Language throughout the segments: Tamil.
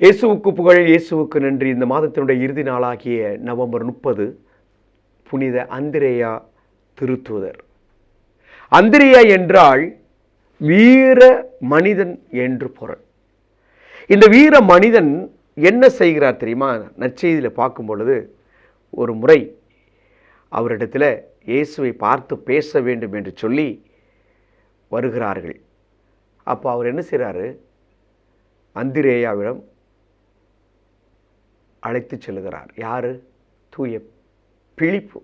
இயேசுவுக்கு புகழ் இயேசுவுக்கு நன்றி. இந்த மாதத்தினுடைய இறுதி நாளாகிய நவம்பர் முப்பது புனித அந்திரேயா திருத்துதர். அந்திரேயா என்றால் வீர மனிதன் என்று பொருள். இந்த வீர மனிதன் என்ன செய்கிறார் தெரியுமா? நற்செய்தியில் பார்க்கும் பொழுது ஒரு முறை அவரிடத்தில் இயேசுவை பார்த்து பேச வேண்டும் என்று சொல்லி வருகிறார்கள். அப்போ அவர் என்ன செய்கிறாரு அந்திரேயாவிடம் அழைத்து செல்கிறார் யார்? தூய பிழிப்பு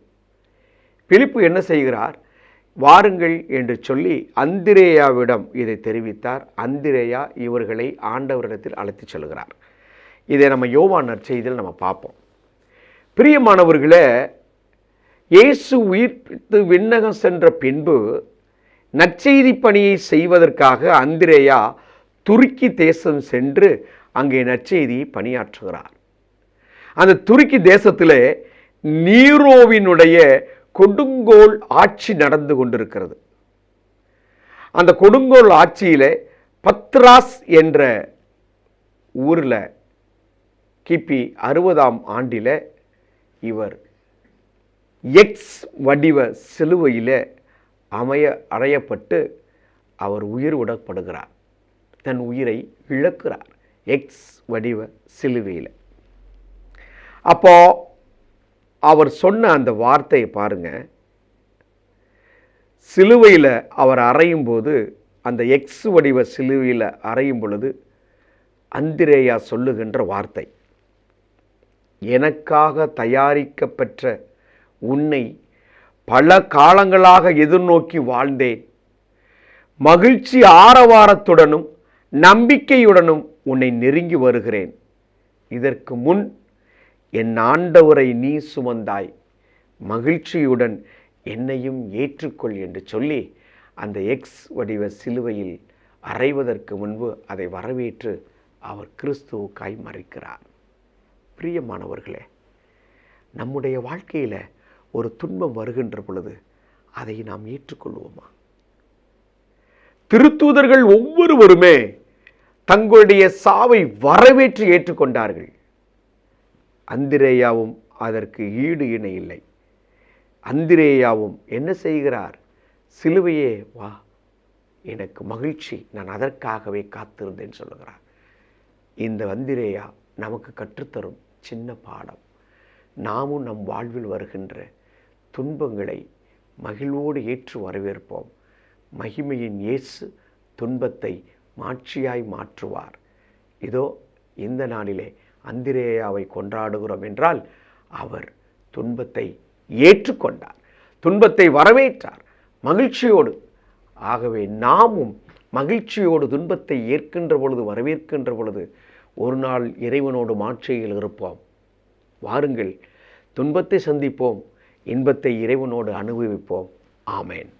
பிலிப்பு என்ன செய்கிறார்? வாருங்கள் என்று சொல்லி அந்திரேயாவிடம் இதை தெரிவித்தார். அந்திரேயா இவர்களை ஆண்டவரிடத்தில் அழைத்து செல்கிறார். இதை நம்ம யோவான் நற்செய்தியில் நம்ம பார்ப்போம். பிரியமானவர்களே இயேசு உயிர்ப்பித்து விண்ணகம் சென்ற பின்பு நற்செய்தி பணியை செய்வதற்காக அந்திரேயா துருக்கி தேசம் சென்று அங்கே நற்செய்தியை பணியாற்றுகிறார். அந்த துருக்கி தேசத்தில் நீரோவினுடைய கொடுங்கோல் ஆட்சி நடந்து கொண்டிருக்கிறது. அந்த கொடுங்கோல் ஆட்சியில் பத்ராஸ் என்ற ஊரில் கிபி அறுபதாம் ஆண்டில் இவர் எக்ஸ் வடிவ சிலுவையில் அமைய அறையப்பட்டு அவர் உயிர் விடப்படுகிறார். தன் உயிரை இழக்கிறார் எக்ஸ் வடிவ சிலுவையில். அப்போ அவர் சொன்ன அந்த வார்த்தையை பாருங்க. சிலுவையில் அவர் அறையும் போது அந்த எக்ஸ் வடிவ சிலுவையில் அறையும் பொழுது அந்திரேயா சொல்லுகின்ற வார்த்தை எனக்காக தயாரிக்கப்பெற்ற உன்னை பல காலங்களாக எதிர்நோக்கி வாழ்ந்தேன். மகிழ்ச்சி ஆரவாரத்துடனும் நம்பிக்கையுடனும் உன்னை நெருங்கி வருகிறேன். இதற்கு முன் என் ஆண்டவரை நீ சுமந்தாய். மகிழ்ச்சியுடன் என்னையும் ஏற்றுக்கொள் என்று சொல்லி அந்த எக்ஸ் வடிவ சிலுவையில் அறைவதற்கு முன்பு அதை வரவேற்று அவர் கிறிஸ்துவுக்காய் மறைக்கிறார். பிரியமானவர்களே நம்முடைய வாழ்க்கையில் ஒரு துன்பம் வருகின்ற பொழுது அதை நாம் ஏற்றுக்கொள்வோமா? திருத்தூதர்கள் ஒவ்வொருவருமே தங்களுடைய சாவை வரவேற்று ஏற்றுக்கொண்டார்கள். அந்திரேயாவும் அதற்கு ஈடு இணை இல்லை. அந்திரேயாவும் என்ன செய்கிறார்? சிலுவையே வா எனக்கு மகிழ்ச்சி நான் அதற்காகவே காத்திருந்தேன் சொல்லுகிறார். இந்த வந்திரேயா நமக்கு கற்றுத்தரும் சின்ன பாடம். நாமும் நம் வாழ்வில் வருகின்ற துன்பங்களை மகிழ்வோடு ஏற்று வரவேற்போம். மகிமையின் இயேசு துன்பத்தை மாட்சியாய் மாற்றுவார். இதோ இந்த நாளிலே அந்திரேயாவை கொண்டாடுகிறோம் என்றால் அவர் துன்பத்தை ஏற்றுக்கொண்டார். துன்பத்தை வரவேற்றார். மகிழ்ச்சியோடு ஆகவே நாமும் மகிழ்ச்சியோடு துன்பத்தை ஏற்கின்ற பொழுது வரவேற்கின்ற பொழுது ஒரு நாள் இறைவனோடு மாட்சியில் இருப்போம். வாருங்கள் துன்பத்தை சந்திப்போம் இன்பத்தை இறைவனோடு அனுபவிப்போம். ஆமேன்.